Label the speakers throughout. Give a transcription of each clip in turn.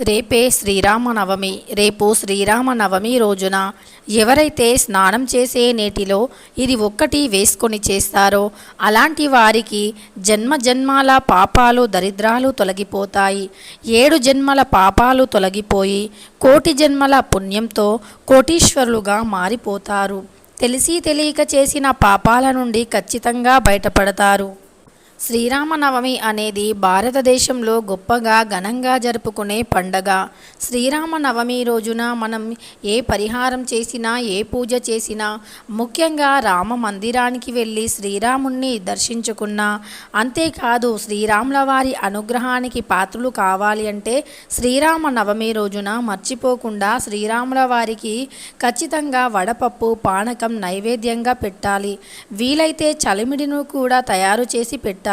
Speaker 1: రేపే శ్రీరామనవమి రేపు శ్రీరామనవమి రోజున ఎవరైతే స్నానం చేసే నేటిలో ఇది ఒక్కటి వేసుకొని చేస్తారో అలాంటి వారికి జన్మ జన్మాల పాపాలు దరిద్రాలు తొలగిపోతాయి. ఏడు జన్మల పాపాలు తొలగిపోయి కోటి జన్మల పుణ్యంతో కోటీశ్వరులుగా మారిపోతారు. తెలిసి తెలియక చేసిన పాపాల నుండి ఖచ్చితంగా బయటపడతారు. శ్రీరామనవమి అనేది భారతదేశంలో గొప్పగా ఘనంగా జరుపుకునే పండగ. శ్రీరామనవమి రోజున మనం ఏ పరిహారం చేసినా ఏ పూజ చేసినా ముఖ్యంగా రామ మందిరానికి వెళ్ళి శ్రీరాముణ్ణి దర్శించుకున్నా అంతేకాదు శ్రీరాముల వారి అనుగ్రహానికి పాత్రలు కావాలి అంటే శ్రీరామనవమి రోజున మర్చిపోకుండా శ్రీరాముల వారికి ఖచ్చితంగా వడపప్పు పానకం నైవేద్యంగా పెట్టాలి. వీలైతే చలిమిడిను కూడా తయారు చేసి పెట్టాలి.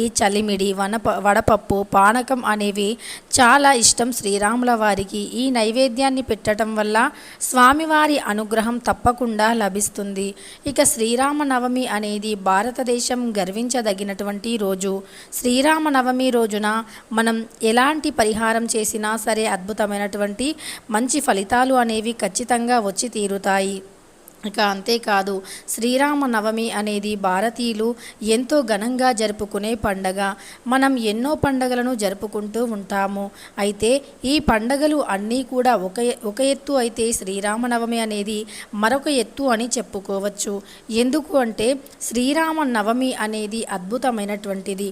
Speaker 1: ఈ చలిమిడి వనప వడపప్పు పానకం అనేవి చాలా ఇష్టం శ్రీరాముల వారికి. ఈ నైవేద్యాన్ని పెట్టడం వల్ల స్వామివారి అనుగ్రహం తప్పకుండా లభిస్తుంది. ఇక శ్రీరామనవమి అనేది భారతదేశం గర్వించదగినటువంటి రోజు. శ్రీరామనవమి రోజున మనం ఎలాంటి పరిహారం చేసినా సరే అద్భుతమైనటువంటి మంచి ఫలితాలు అనేవి ఖచ్చితంగా వచ్చి తీరుతాయి. ఇక అంతేకాదు శ్రీరామ నవమి అనేది భారతీయులు ఎంతో ఘనంగా జరుపుకునే పండగ. మనం ఎన్నో పండగలను జరుపుకుంటూ ఉంటాము. అయితే ఈ పండగలు అన్నీ కూడా ఒక ఒక ఎత్తు అయితే శ్రీరామనవమి అనేది మరొక ఎత్తు అని చెప్పుకోవచ్చు. ఎందుకు అంటే శ్రీరామ నవమి అనేది అద్భుతమైనటువంటిది.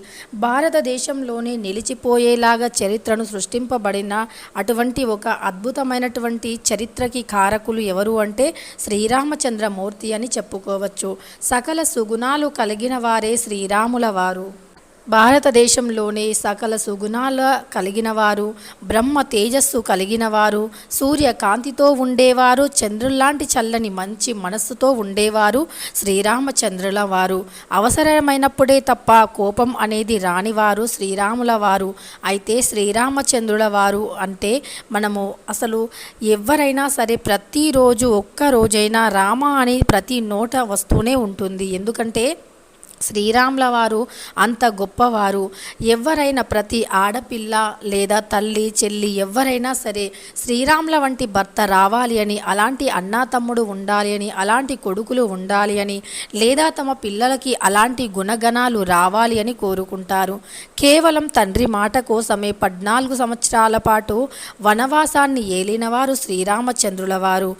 Speaker 1: భారతదేశంలోనే నిలిచిపోయేలాగా చరిత్రను సృష్టింపబడిన అటువంటి ఒక అద్భుతమైనటువంటి చరిత్రకి కారకులు ఎవరు అంటే శ్రీరామ రామచంద్రమూర్తి అని చెప్పుకోవచ్చు. సకల సుగుణాలు కలిగిన వారే శ్రీరాముల వారు భారతదేశంలోనే సకల సుగుణాల కలిగిన వారు బ్రహ్మ తేజస్సు కలిగిన వారు సూర్యకాంతితో ఉండేవారు చంద్రుల్లాంటి చల్లని మంచి మనస్సుతో ఉండేవారు శ్రీరామచంద్రుల వారు. అవసరమైనప్పుడే తప్ప కోపం అనేది రానివారు శ్రీరాముల వారు. అయితే శ్రీరామచంద్రుల వారు అంటే మనము అసలు ఎవరైనా సరే ప్రతిరోజు ఒక్క రోజైనా రామ అని ప్రతి నోట వస్తూనే ఉంటుంది. ఎందుకంటే శ్రీరాముల వారు అంత గొప్పవారు. ఎవరైనా ప్రతి ఆడపిల్ల లేదా తల్లి చెల్లి ఎవరైనా సరే శ్రీరాముల వంటి భర్త రావాలి అని అలాంటి అన్నా తమ్ముడు ఉండాలి అని అలాంటి కొడుకులు ఉండాలి అని లేదా తమ పిల్లలకి అలాంటి గుణగణాలు రావాలి అని కోరుకుంటారు. కేవలం తండ్రి మాట కోసమే పద్నాలుగు సంవత్సరాల పాటు వనవాసాన్ని ఏలినవారు శ్రీరామచంద్రుల వారు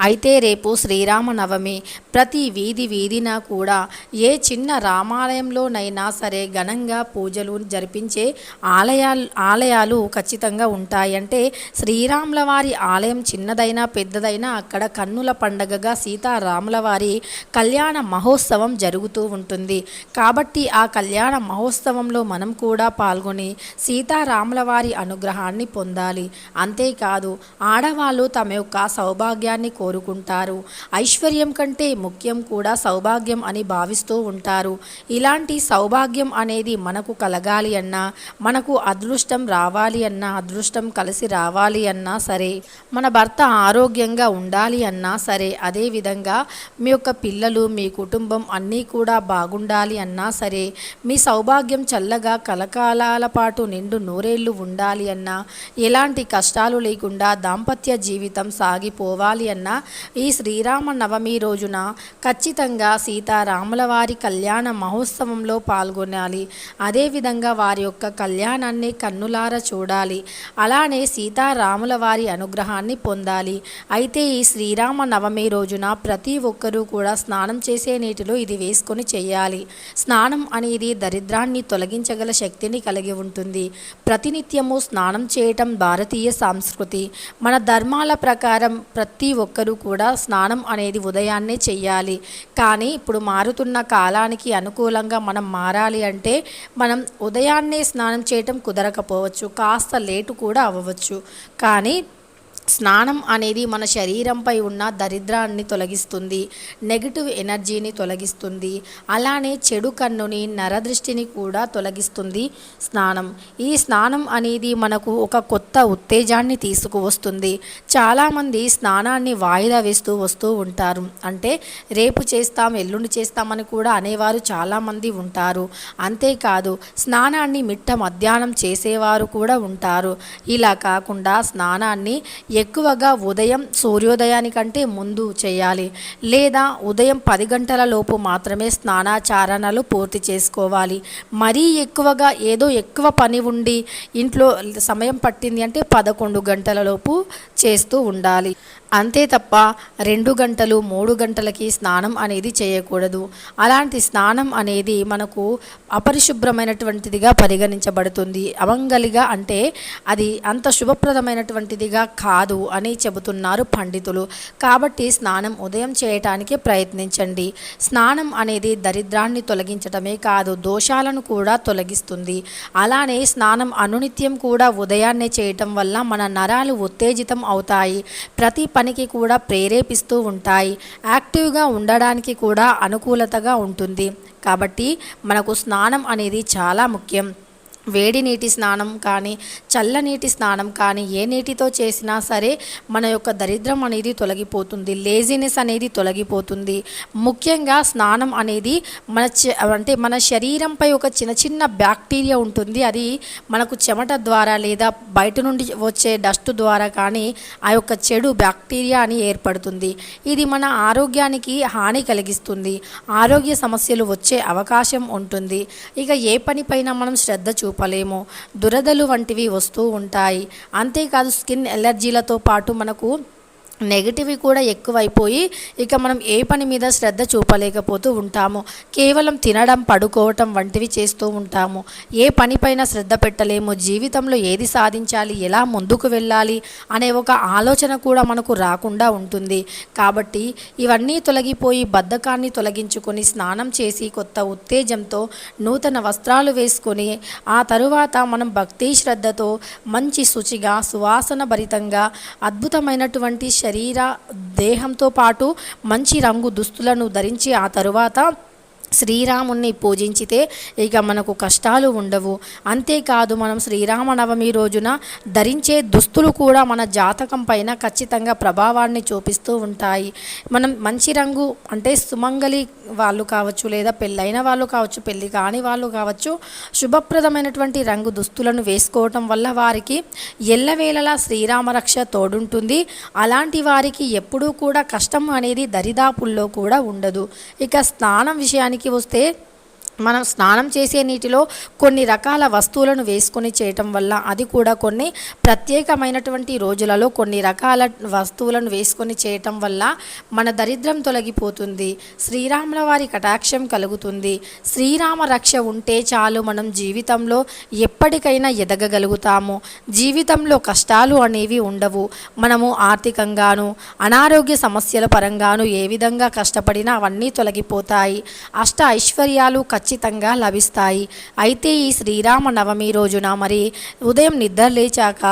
Speaker 1: అయితే రేపు శ్రీరామనవమి. ప్రతి వీధి వీధిన కూడా ఏ చిన్న రామాలయంలోనైనా సరే ఘనంగా పూజలు జరిపించే ఆలయాలు ఆలయాలు ఖచ్చితంగా ఉంటాయి అంటే శ్రీరాముల వారి ఆలయం చిన్నదైనా పెద్దదైనా అక్కడ కన్నుల పండగగా సీతారాముల వారి కళ్యాణ మహోత్సవం జరుగుతూ ఉంటుంది. కాబట్టి ఆ కళ్యాణ మహోత్సవంలో మనం కూడా పాల్గొని సీతారాముల వారి అనుగ్రహాన్ని పొందాలి. అంతేకాదు ఆడవాళ్ళు తమ యొక్క సౌభాగ్యాన్ని కోరుకుంటారు. ఐశ్వర్యం కంటే ముఖ్యం కూడా సౌభాగ్యం అని భావిస్తూ ఉంటారు. ఇలాంటి సౌభాగ్యం అనేది మనకు కలగాలి అన్నా మనకు అదృష్టం రావాలి అన్నా అదృష్టం కలిసి రావాలి అన్నా సరే మన భర్త ఆరోగ్యంగా ఉండాలి అన్నా సరే అదేవిధంగా మీ యొక్క పిల్లలు మీ కుటుంబం అన్నీ కూడా బాగుండాలి అన్నా సరే మీ సౌభాగ్యం చల్లగా కలకాలాల పాటు నిండు నూరేళ్ళు ఉండాలి అన్నా ఎలాంటి కష్టాలు లేకుండా దాంపత్య జీవితం సాగిపోవాలి అన్నా ఈ శ్రీరామ నవమి రోజున ఖచ్చితంగా సీతారాముల వారి కళ్యాణ మహోత్సవంలో పాల్గొనాలి. అదేవిధంగా వారి యొక్క కళ్యాణాన్ని కన్నులార చూడాలి. అలానే సీతారాముల వారి అనుగ్రహాన్ని పొందాలి. అయితే ఈ శ్రీరామ నవమి రోజున ప్రతి ఒక్కరూ కూడా స్నానం చేసే నీటిలో ఇది వేసుకొని చేయాలి. స్నానం అనేది దరిద్రాన్ని తొలగించగల శక్తిని కలిగి ఉంటుంది. ప్రతినిత్యము స్నానం చేయటం భారతీయ సంస్కృతి. మన ధర్మాల ప్రకారం ప్రతి ఒక్కరూ కూడా స్నానం అనేది ఉదయాన్నే చెయ్యాలి. కానీ ఇప్పుడు మారుతున్న కాలానికి అనుకూలంగా మనం మారాలి అంటే మనం ఉదయాన్నే స్నానం చేయటం కుదరకపోవచ్చు కాస్త లేటు కూడా అవ్వవచ్చు. కానీ స్నానం అనేది మన శరీరంపై ఉన్న దరిద్రాన్ని తొలగిస్తుంది నెగిటివ్ ఎనర్జీని తొలగిస్తుంది అలానే చెడు కన్నుని నరదృష్టిని కూడా తొలగిస్తుంది స్నానం. ఈ స్నానం అనేది మనకు ఒక కొత్త ఉత్తేజాన్ని తీసుకువస్తుంది. చాలామంది స్నానాన్ని వాయిదా వేస్తూ వస్తూ ఉంటారు. అంటే రేపు చేస్తాం ఎల్లుండి చేస్తామని కూడా అనేవారు చాలామంది ఉంటారు. అంతేకాదు స్నానాన్ని మిట్ట మధ్యాహ్నం చేసేవారు కూడా ఉంటారు. ఇలా కాకుండా స్నానాన్ని ఎక్కువగా ఉదయం సూర్యోదయానికంటే ముందు చేయాలి. లేదా ఉదయం పది గంటల లోపు మాత్రమే స్నానాచారణలు పూర్తి చేసుకోవాలి. మరీ ఎక్కువగా ఏదో ఎక్కువ పని ఉండి ఇంట్లో సమయం పట్టింది అంటే పదకొండు గంటల లోపు చేస్తూ ఉండాలి. అంతే తప్ప రెండు గంటలు మూడు గంటలకి స్నానం అనేది చేయకూడదు. అలాంటి స్నానం అనేది మనకు అపరిశుభ్రమైనటువంటిదిగా పరిగణించబడుతుంది. అమంగలిగా అంటే అది అంత శుభప్రదమైనటువంటిదిగా కాదు అని చెబుతున్నారు పండితులు. కాబట్టి స్నానం ఉదయం చేయటానికి ప్రయత్నించండి. స్నానం అనేది దరిద్రాన్ని తొలగించటమే కాదు దోషాలను కూడా తొలగిస్తుంది. అలానే స్నానం అనునిత్యం కూడా ఉదయాన్నే చేయటం వల్ల మన నరాలు ఉత్తేజితం అవుతాయి. ప్రతి పనికి కూడా ప్రేరేపిస్తూ ఉంటాయి. యాక్టివ్గా ఉండడానికి కూడా అనుకూలతగా ఉంటుంది. కాబట్టి మనకు స్నానం అనేది చాలా ముఖ్యం. వేడి నీటి స్నానం కానీ చల్లనీటి స్నానం కానీ ఏ నీటితో చేసినా సరే మన యొక్క దరిద్రం అనేది తొలగిపోతుంది లేజినెస్ అనేది తొలగిపోతుంది. ముఖ్యంగా స్నానం అనేది మన చ- అంటే మన శరీరంపై ఒక చిన్న చిన్న బ్యాక్టీరియా ఉంటుంది. అది మనకు చెమట ద్వారా లేదా బయట నుండి వచ్చే డస్ట్ ద్వారా కానీ ఆ యొక్క చెడు బ్యాక్టీరియా అని ఏర్పడుతుంది. ఇది మన ఆరోగ్యానికి హాని కలిగిస్తుంది. ఆరోగ్య సమస్యలు వచ్చే అవకాశం ఉంటుంది. ఇక ఏ పనిపైన మనం శ్రద్ధ చూపలేము దురదలు వంటివి వస్తూ ఉంటాయి. అంతేకాదు స్కిన్ ఎలర్జీలతో పాటు మనకు నెగిటివ్ కూడా ఎక్కువైపోయి ఇక మనం ఏ పని మీద శ్రద్ధ చూపలేకపోతూ ఉంటాము. కేవలం తినడం పడుకోవటం వంటివి చేస్తూ ఉంటాము. ఏ పనిపైన శ్రద్ధ పెట్టలేము. జీవితంలో ఏది సాధించాలి? ఎలా ముందుకు వెళ్ళాలి? అనే ఒక ఆలోచన కూడా మనకు రాకుండా ఉంటుంది. కాబట్టి ఇవన్నీ తొలగిపోయి బద్ధకాన్ని తొలగించుకొని స్నానం చేసి కొత్త ఉత్తేజంతో నూతన వస్త్రాలు వేసుకొని ఆ తరువాత మనం భక్తి శ్రద్ధతో మంచి శుచిగా సువాసన భరితంగా అద్భుతమైనటువంటి శరీర దేహంతో పాటు మంచి రంగు దుస్తులను ధరించి ఆ తరువాత శ్రీరాముణ్ణి పూజించితే ఇక మనకు కష్టాలు ఉండవు. అంతేకాదు మనం శ్రీరామనవమి రోజున ధరించే దుస్తులు కూడా మన జాతకం పైన ఖచ్చితంగా ప్రభావాన్ని చూపిస్తూ ఉంటాయి. మనం మంచి రంగు అంటే సుమంగలి వాళ్ళు కావచ్చు లేదా పెళ్ళైన వాళ్ళు కావచ్చు పెళ్ళి కాని వాళ్ళు కావచ్చు శుభప్రదమైనటువంటి రంగు దుస్తులను వేసుకోవటం వల్ల వారికి ఎల్లవేళలా శ్రీరామ రక్ష తోడుంటుంది. అలాంటి వారికి ఎప్పుడూ కూడా కష్టం అనేది దరిదాపుల్లో కూడా ఉండదు. ఇక స్నానం విషయానికి వస్తే మనం స్నానం చేసే నీటిలో కొన్ని రకాల వస్తువులను వేసుకొని చేయటం వల్ల అది కూడా కొన్ని ప్రత్యేకమైనటువంటి రోజులలో కొన్ని రకాల వస్తువులను వేసుకొని చేయటం వల్ల మన దరిద్రం తొలగిపోతుంది. శ్రీరాముల వారి కటాక్షం కలుగుతుంది. శ్రీరామ రక్ష ఉంటే చాలు మనం జీవితంలో ఎప్పటికైనా ఎదగగలుగుతాము. జీవితంలో కష్టాలు అనేవి ఉండవు. మనము ఆర్థికంగాను అనారోగ్య సమస్యల పరంగాను ఏ విధంగా కష్టపడినా అవన్నీ తొలగిపోతాయి. అష్ట ఐశ్వర్యాలు ఖచ్చితంగా ఖచ్చితంగా లభిస్తాయి. అయితే ఈ శ్రీరామ నవమి రోజున మరి ఉదయం నిద్ర లేచాక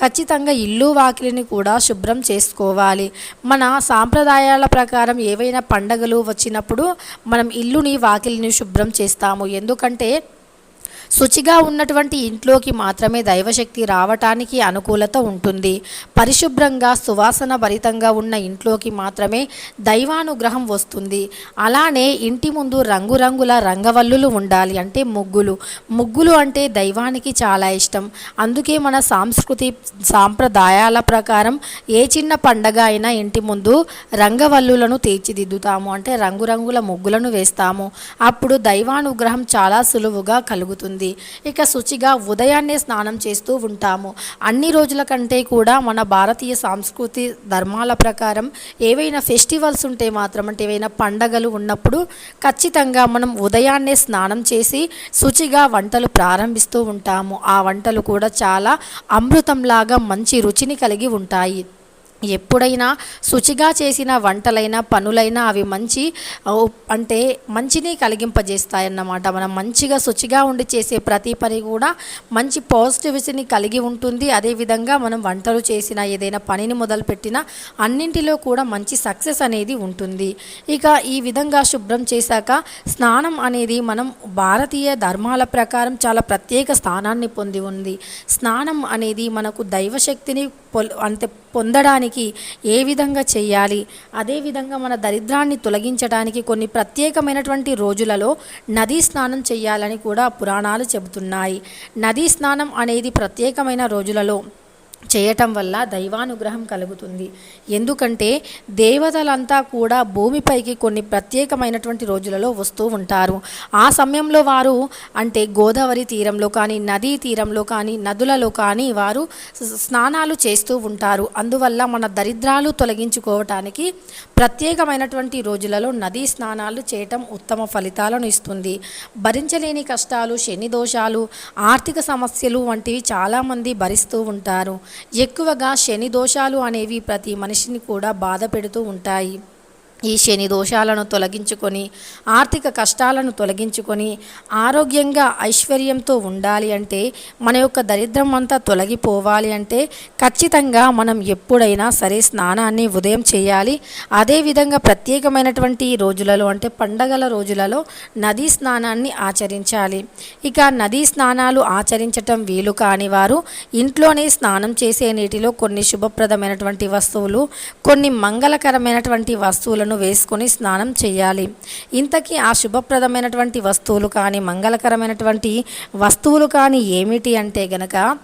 Speaker 1: ఖచ్చితంగా ఇల్లు వాకిలిని కూడా శుభ్రం చేసుకోవాలి. మన సాంప్రదాయాల ప్రకారం ఏవైనా పండగలు వచ్చినప్పుడు మనం ఇల్లుని వాకిలిని శుభ్రం చేస్తాము. ఎందుకంటే శుచిగా ఉన్నటువంటి ఇంట్లోకి మాత్రమే దైవశక్తి రావటానికి అనుకూలత ఉంటుంది. పరిశుభ్రంగా సువాసన భరితంగా ఉన్న ఇంట్లోకి మాత్రమే దైవానుగ్రహం వస్తుంది. అలానే ఇంటి ముందు రంగురంగుల రంగవల్లులు ఉండాలి అంటే ముగ్గులు. ముగ్గులు అంటే దైవానికి చాలా ఇష్టం. అందుకే మన సాంస్కృతి సాంప్రదాయాల ప్రకారం ఏ చిన్న పండగ అయినా ఇంటి ముందు రంగవల్లులను తీర్చిదిద్దుతాము. అంటే రంగురంగుల ముగ్గులను వేస్తాము. అప్పుడు దైవానుగ్రహం చాలా సులువుగా కలుగుతుంది. ఇక శుచిగా ఉదయాన్నే స్నానం చేస్తూ ఉంటాము. అన్ని రోజుల కంటే కూడా మన భారతీయ సాంస్కృతి ధర్మాల ప్రకారం ఏవైనా ఫెస్టివల్స్ ఉంటే మాత్రం అంటే ఏవైనా పండగలు ఉన్నప్పుడు ఖచ్చితంగా మనం ఉదయాన్నే స్నానం చేసి శుచిగా వంటలు ప్రారంభిస్తూ ఉంటాము. ఆ వంటలు కూడా చాలా అమృతంలాగా మంచి రుచిని కలిగి ఉంటాయి. ఎప్పుడైనా శుచిగా చేసిన వంటలైనా పనులైనా అవి మంచి అంటే మంచిని కలిగింపజేస్తాయన్నమాట. మనం మంచిగా శుచిగా ఉండి చేసే ప్రతి పని కూడా మంచి పాజిటివిటీని కలిగి ఉంటుంది. అదేవిధంగా మనం వంటలు చేసిన ఏదైనా పనిని మొదలుపెట్టినా అన్నింటిలో కూడా మంచి సక్సెస్ అనేది ఉంటుంది. ఇక ఈ విధంగా శుభ్రం చేశాక స్నానం అనేది మనం భారతీయ ధర్మాల ప్రకారం చాలా ప్రత్యేక స్థానాన్ని పొంది ఉంది. స్నానం అనేది మనకు దైవశక్తిని పొల్ అంటే పొందడానికి ఏ విధంగా చేయాలి? అదేవిధంగా మన దరిద్రాన్ని తొలగించడానికి కొన్ని ప్రత్యేకమైనటువంటి రోజులలో నదీ స్నానం చేయాలని కూడా పురాణాలు చెబుతున్నాయి. నదీ స్నానం అనేది ప్రత్యేకమైన రోజులలో చేయటం వల్ల దైవానుగ్రహం కలుగుతుంది. ఎందుకంటే దేవతలంతా కూడా భూమిపైకి కొన్ని ప్రత్యేకమైనటువంటి రోజులలో వస్తూ ఉంటారు. ఆ సమయంలో వారు అంటే గోదావరి తీరంలో కానీ నదీ తీరంలో కానీ నదులలో కానీ వారు స్నానాలు చేస్తూ ఉంటారు. అందువల్ల మన దరిద్రాలు తొలగించుకోవటానికి ప్రత్యేకమైనటువంటి రోజులలో నదీ స్నానాలు చేయటం ఉత్తమ ఫలితాలను ఇస్తుంది. భరించలేని కష్టాలు శని దోషాలు ఆర్థిక సమస్యలు వంటివి చాలామంది భరిస్తూ ఉంటారు. ఎక్కువగా శని దోషాలు అనేవి ప్రతి మనిషిని కూడా బాధ పెడుతూ ఉంటాయి. ఈ శని దోషాలను తొలగించుకొని ఆర్థిక కష్టాలను తొలగించుకొని ఆరోగ్యంగా ఐశ్వర్యంతో ఉండాలి అంటే మన యొక్క దరిద్రం అంతా తొలగిపోవాలి అంటే ఖచ్చితంగా మనం ఎప్పుడైనా సరే స్నానాన్ని ఉదయం చేయాలి. అదేవిధంగా ప్రత్యేకమైనటువంటి రోజులలో అంటే పండగల రోజులలో నదీ స్నానాన్ని ఆచరించాలి. ఇక నదీ స్నానాలు ఆచరించటం వీలు కాని వారు ఇంట్లోనే స్నానం చేసే నీటిలో కొన్ని శుభప్రదమైనటువంటి వస్తువులు కొన్ని మంగళకరమైనటువంటి వస్తువులను వేసుకొని స్నానం చేయాలి. ఇంతకీ ఆ శుభప్రదమైనటువంటి వస్తువులు కానీ మంగళకరమైనటువంటి వస్తువులు కానీ ఏమిటి అంటే గనక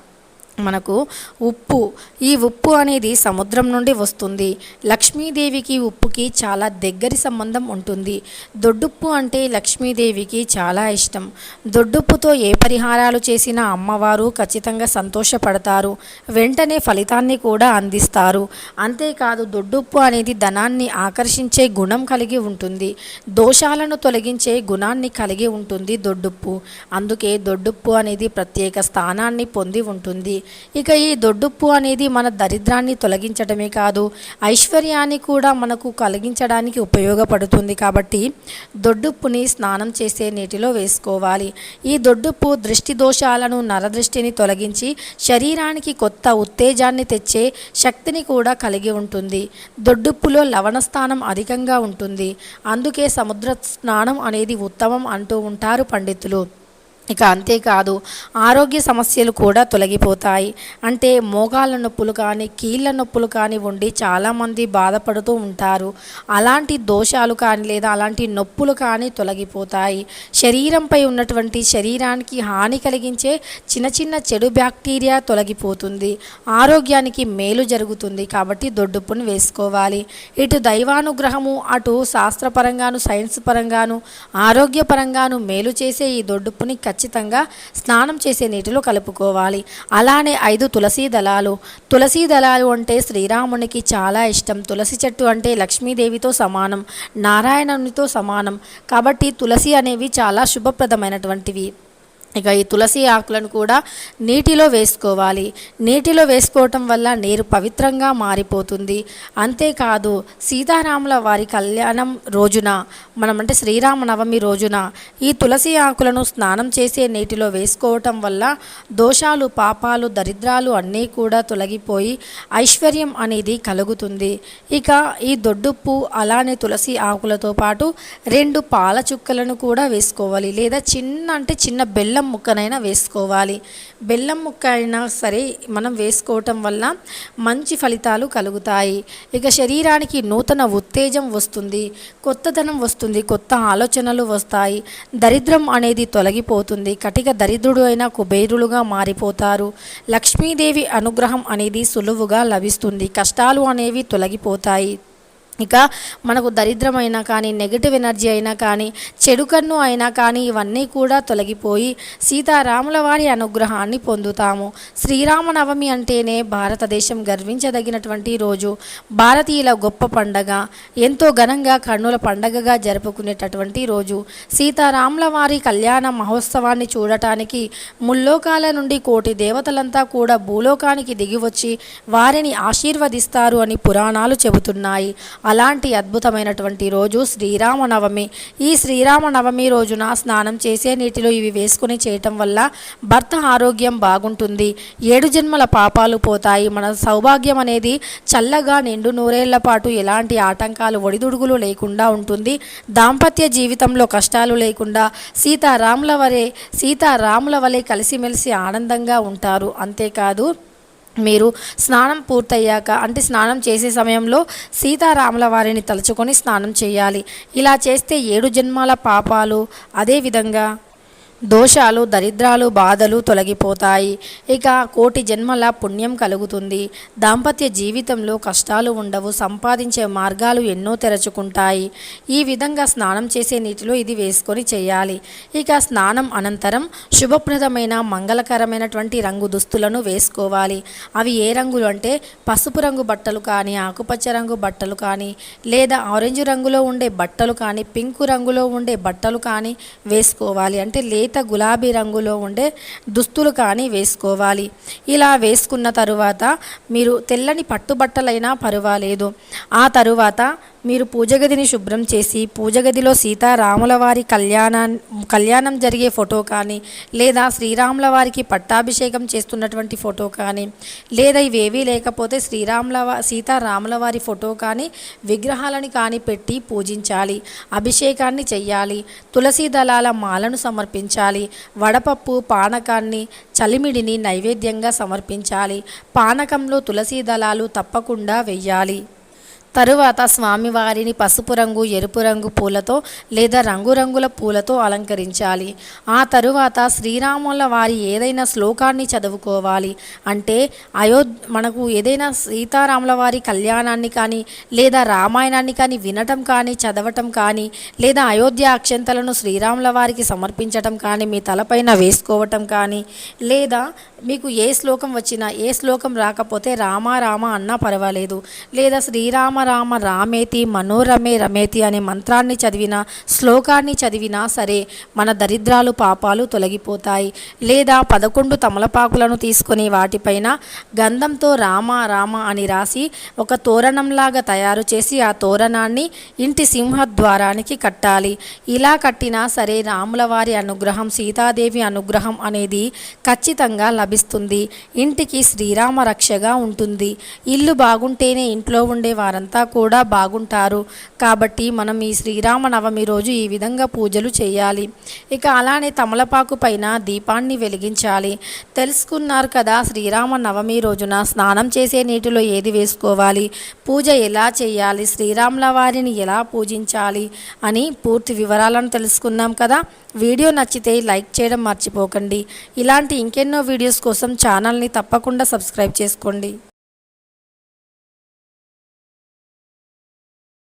Speaker 1: మనకు ఉప్పు. ఈ ఉప్పు అనేది సముద్రం నుండి వస్తుంది. లక్ష్మీదేవికి ఉప్పుకి చాలా దగ్గరి సంబంధం ఉంటుంది. దొడ్డుప్పు అంటే లక్ష్మీదేవికి చాలా ఇష్టం. దొడ్డుప్పుతో ఏ పరిహారాలు చేసినా అమ్మవారు ఖచ్చితంగా సంతోషపడతారు. వెంటనే ఫలితాన్ని కూడా అందిస్తారు. అంతేకాదు దొడ్డుప్పు అనేది ధనాన్ని ఆకర్షించే గుణం కలిగి ఉంటుంది. దోషాలను తొలగించే గుణాన్ని కలిగి ఉంటుంది దొడ్డుప్పు. అందుకే దొడ్డుప్పు అనేది ప్రత్యేక స్థానాన్ని పొంది ఉంటుంది. ఇక ఈ దొడ్డుప్పు అనేది మన దరిద్రాన్ని తొలగించడమే కాదు ఐశ్వర్యాన్ని కూడా మనకు కలిగించడానికి ఉపయోగపడుతుంది కాబట్టి దొడ్డుప్పుని స్నానం చేసే నీటిలో వేసుకోవాలి. ఈ దొడ్డుప్పు దృష్టి దోషాలను నరదృష్టిని తొలగించి శరీరానికి కొత్త ఉత్తేజాన్ని తెచ్చే శక్తిని కూడా కలిగి ఉంటుంది. దొడ్డుప్పులో లవణ స్థానం అధికంగా ఉంటుంది. అందుకే సముద్ర స్నానం అనేది ఉత్తమం అంటూ ఉంటారు పండితులు. ఇక అంతేకాదు ఆరోగ్య సమస్యలు కూడా తొలగిపోతాయి. అంటే మోగాళ్ళ నొప్పులు కానీ కీళ్ళ నొప్పులు కానీ ఉండి చాలామంది బాధపడుతూ ఉంటారు. అలాంటి దోషాలు కానీ లేదా అలాంటి నొప్పులు కానీ తొలగిపోతాయి. శరీరంపై ఉన్నటువంటి శరీరానికి హాని కలిగించే చిన్న చిన్న చెడు బ్యాక్టీరియా తొలగిపోతుంది. ఆరోగ్యానికి మేలు జరుగుతుంది కాబట్టి దొడ్డుప్పును వేసుకోవాలి. ఇటు దైవానుగ్రహము అటు శాస్త్రపరంగాను సైన్స్ పరంగాను ఆరోగ్యపరంగాను మేలు చేసే ఈ దొడ్డుప్పుని ఖచ్చితంగా స్నానం చేసే నీటిలో కలుపుకోవాలి. అలానే ఐదు తులసి దళాలు. తులసి దళాలు అంటే శ్రీరామునికి చాలా ఇష్టం. తులసి చెట్టు అంటే లక్ష్మీదేవితో సమానం నారాయణునితో సమానం. కాబట్టి తులసి అనేవి చాలా శుభప్రదమైనటువంటివి. ఇక ఈ తులసి ఆకులను కూడా నీటిలో వేసుకోవాలి. నీటిలో వేసుకోవటం వల్ల నీరు పవిత్రంగా మారిపోతుంది. అంతేకాదు సీతారాముల వారి కళ్యాణం రోజున మనం అంటే శ్రీరామనవమి రోజున ఈ తులసి ఆకులను స్నానం చేసే నీటిలో వేసుకోవటం వల్ల దోషాలు పాపాలు దరిద్రాలు అన్నీ కూడా తొలగిపోయి ఐశ్వర్యం అనేది కలుగుతుంది. ఇక ఈ దొడ్డుప్పు అలానే తులసి ఆకులతో పాటు రెండు పాల చుక్కలను కూడా వేసుకోవాలి. లేదా చిన్న అంటే చిన్న బెల్లం ముక్కనైనా వేసుకోవాలి. బెల్లం ముక్క అయినా సరే మనం వేసుకోవటం వల్ల మంచి ఫలితాలు కలుగుతాయి. ఇక శరీరానికి నూతన ఉత్తేజం వస్తుంది కొత్తదనం వస్తుంది కొత్త ఆలోచనలు వస్తాయి. దరిద్రం అనేది తొలగిపోతుంది. కటిక దరిద్రుడు అయినా కుబేరులుగా మారిపోతారు. లక్ష్మీదేవి అనుగ్రహం అనేది సులువుగా లభిస్తుంది. కష్టాలు అనేవి తొలగిపోతాయి. ఇక మనకు దరిద్రమైనా కానీ నెగిటివ్ ఎనర్జీ అయినా కానీ చెడు కన్ను అయినా కానీ ఇవన్నీ కూడా తొలగిపోయి సీతారాముల వారి అనుగ్రహాన్ని పొందుతాము. శ్రీరామనవమి అంటేనే భారతదేశం గర్వించదగినటువంటి రోజు. భారతీయుల గొప్ప పండగ ఎంతో ఘనంగా కన్నుల పండగగా జరుపుకునేటటువంటి రోజు. సీతారాముల వారి కళ్యాణ మహోత్సవాన్ని చూడటానికి ముల్లోకాల నుండి కోటి దేవతలంతా కూడా భూలోకానికి దిగివచ్చి వారిని ఆశీర్వదిస్తారు అని పురాణాలు చెబుతున్నాయి. అలాంటి అద్భుతమైనటువంటి రోజు శ్రీరామనవమి. ఈ శ్రీరామనవమి రోజున స్నానం చేసే నీటిలో ఇవి వేసుకుని చేయటం వల్ల భర్త ఆరోగ్యం బాగుంటుంది. ఏడు జన్మల పాపాలు పోతాయి. మన సౌభాగ్యం అనేది చల్లగా నిండు నూరేళ్ళ పాటు ఎలాంటి ఆటంకాలు ఒడిదుడుగులు లేకుండా ఉంటుంది. దాంపత్య జీవితంలో కష్టాలు లేకుండా సీతారాముల వలె సీతారాముల వలె కలిసిమెలిసి ఆనందంగా ఉంటారు. అంతేకాదు మీరు స్నానం పూర్తయ్యాక అంటే స్నానం చేసే సమయంలో సీతారాముల వారిని తలుచుకొని స్నానం చేయాలి. ఇలా చేస్తే ఏడు జన్మాల పాపాలు అదేవిధంగా దోషాలు దరిద్రాలు బాధలు తొలగిపోతాయి. ఇక కోటి జన్మల పుణ్యం కలుగుతుంది. దాంపత్య జీవితంలో కష్టాలు ఉండవు సంపాదించే మార్గాలు ఎన్నో తెరచుకుంటాయి. ఈ విధంగా స్నానం చేసే నీటిలో ఇది వేసుకొని చేయాలి. ఇక స్నానం అనంతరం శుభప్రదమైన మంగళకరమైనటువంటి రంగు దుస్తులను వేసుకోవాలి. అవి ఏ రంగులు అంటే పసుపు రంగు బట్టలు కానీ ఆకుపచ్చ రంగు బట్టలు కానీ లేదా ఆరెంజ్ రంగులో ఉండే బట్టలు కానీ పింక్ రంగులో ఉండే బట్టలు కానీ వేసుకోవాలి. అంటే లేత గులాబీ రంగులో ఉండే దుస్తులు కానీ వేసుకోవాలి. ఇలా వేసుకున్న తరువాత మీరు తెల్లని పట్టుబట్టలైనా పర్వాలేదు. ఆ తరువాత మీరు పూజగదిని శుభ్రం చేసి పూజగదిలో సీతారాముల వారి కళ్యాణా కళ్యాణం జరిగే ఫోటో కానీ లేదా శ్రీరాముల వారికి పట్టాభిషేకం చేస్తున్నటువంటి ఫోటో కానీ లేదా ఇవేవీ లేకపోతే శ్రీరాముల సీతారాముల వారి ఫోటో కానీ విగ్రహాలని కానీ పెట్టి పూజించాలి అభిషేకాన్ని చెయ్యాలి తులసి దళాల మాలను సమర్పించాలి వడపప్పు పానకాన్ని చలిమిడిని నైవేద్యంగా సమర్పించాలి పానకంలో తులసి దళాలు తప్పకుండా వెయ్యాలి. తరువాత స్వామివారిని పసుపు రంగు ఎరుపు రంగు పూలతో లేదా రంగురంగుల పూలతో అలంకరించాలి. ఆ తరువాత శ్రీరాముల వారి ఏదైనా శ్లోకాన్ని చదువుకోవాలి. అంటే అయో మనకు ఏదైనా సీతారాముల వారి కళ్యాణాన్ని కానీ లేదా రామాయణాన్ని కానీ వినటం కానీ చదవటం కానీ లేదా అయోధ్య అక్షంతలను శ్రీరాముల వారికి సమర్పించటం కానీ మీ తలపైన వేసుకోవటం కానీ లేదా మీకు ఏ శ్లోకం వచ్చినా ఏ శ్లోకం రాకపోతే రామ రామ అన్నా పర్వాలేదు. లేదా శ్రీరామ రామ రామేతి మనోరమే రమేతి అనే మంత్రాన్ని చదివినా శ్లోకాన్ని చదివినా సరే మన దరిద్రాలు పాపాలు తొలగిపోతాయి. లేదా పదకొండు తమలపాకులను తీసుకొని వాటిపైన గంధంతో రామ రామ అని రాసి ఒక తోరణంలాగా తయారు చేసి ఆ తోరణాన్ని ఇంటి సింహద్వారానికి కట్టాలి. ఇలా కట్టినా సరే రాముల వారి అనుగ్రహం సీతాదేవి అనుగ్రహం అనేది ఖచ్చితంగా లభిస్తుంది. ఇంటికి శ్రీరామ రక్షగా ఉంటుంది. ఇల్లు బాగుంటేనే ఇంట్లో ఉండే వారంతా కూడా బాగుంటారు. కాబట్టి మనం ఈ శ్రీరామ నవమి రోజు ఈ విధంగా పూజలు చేయాలి. ఇక అలానే తమలపాకు పైన దీపాన్ని వెలిగించాలి. తెలుసుకున్నారు కదా శ్రీరామ నవమి రోజున స్నానం చేసే నీటిలో ఏది వేసుకోవాలి? పూజ ఎలా చేయాలి? శ్రీరాముల వారిని ఎలా పూజించాలి? అని పూర్తి వివరాలను తెలుసుకున్నాం కదా. వీడియో నచ్చితే లైక్ చేయడం మర్చిపోకండి. ఇలాంటి ఇంకెన్నో వీడియోస్ కోసం ఛానల్ని తప్పకుండా సబ్స్క్రైబ్ చేసుకోండి.